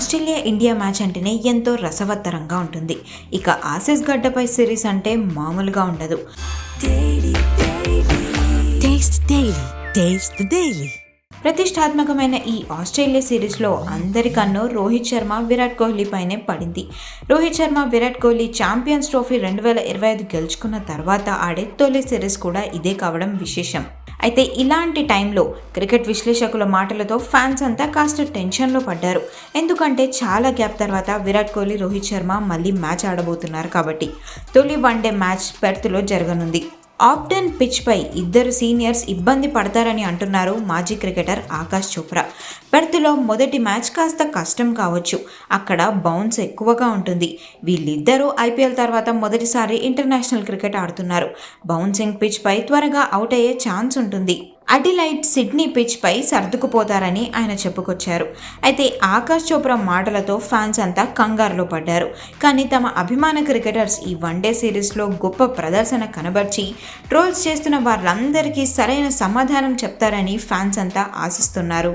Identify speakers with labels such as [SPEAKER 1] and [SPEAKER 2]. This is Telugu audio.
[SPEAKER 1] ఆస్ట్రేలియా ఇండియా మ్యాచ్ అంటేనే ఎంతో రసవత్తరంగా ఉంటుంది. ఇక ఆసెస్ గడ్డపై సిరీస్ అంటే మామూలుగా ఉండదు. ప్రతిష్టాత్మకమైన ఈ ఆస్ట్రేలియా సిరీస్లో అందరి కన్ను రోహిత్ శర్మ విరాట్ కోహ్లీ పైనే పడింది. రోహిత్ శర్మ విరాట్ కోహ్లీ ఛాంపియన్స్ ట్రోఫీ రెండు వేల ఇరవై ఐదు గెలుచుకున్న తర్వాత ఆడే తొలి సిరీస్ కూడా ఇదే కావడం విశేషం. అయితే ఇలాంటి టైంలో క్రికెట్ విశ్లేషకుల మాటలతో ఫ్యాన్స్ అంతా కాస్త టెన్షన్లో పడ్డారు. ఎందుకంటే చాలా గ్యాప్ తర్వాత విరాట్ కోహ్లీ రోహిత్ శర్మ మళ్ళీ మ్యాచ్ ఆడబోతున్నారు కాబట్టి తొలి వన్డే మ్యాచ్ పెర్త్లో జరగనుంది. ఆప్టన్ పిచ్పై ఇద్దరు సీనియర్స్ ఇబ్బంది పడతారని అంటున్నారు మాజీ క్రికెటర్ ఆకాష్ చోప్రా. పెర్త్లో మొదటి మ్యాచ్ కాస్త కష్టం కావచ్చు. అక్కడ బౌన్స్ ఎక్కువగా ఉంటుంది. వీళ్ళిద్దరూ ఐపీఎల్ తర్వాత మొదటిసారి ఇంటర్నేషనల్ క్రికెట్ ఆడుతున్నారు. బౌన్సింగ్ పిచ్పై త్వరగా అవుట్ అయ్యే ఛాన్స్ ఉంటుంది. అడిలైట్ సిడ్నీ పిచ్పై సర్దుకుపోతారని ఆయన చెప్పుకొచ్చారు. అయితే ఆకాష్ చోప్రా మాటలతో ఫ్యాన్స్ అంతా కంగారులో పడ్డారు. కానీ తమ అభిమాన క్రికెటర్స్ ఈ వన్డే సిరీస్లో గొప్ప ప్రదర్శన కనబర్చి ట్రోల్స్ చేస్తున్న వారందరికీ సరైన సమాధానం చెప్తారని ఫ్యాన్స్ అంతా ఆశిస్తున్నారు.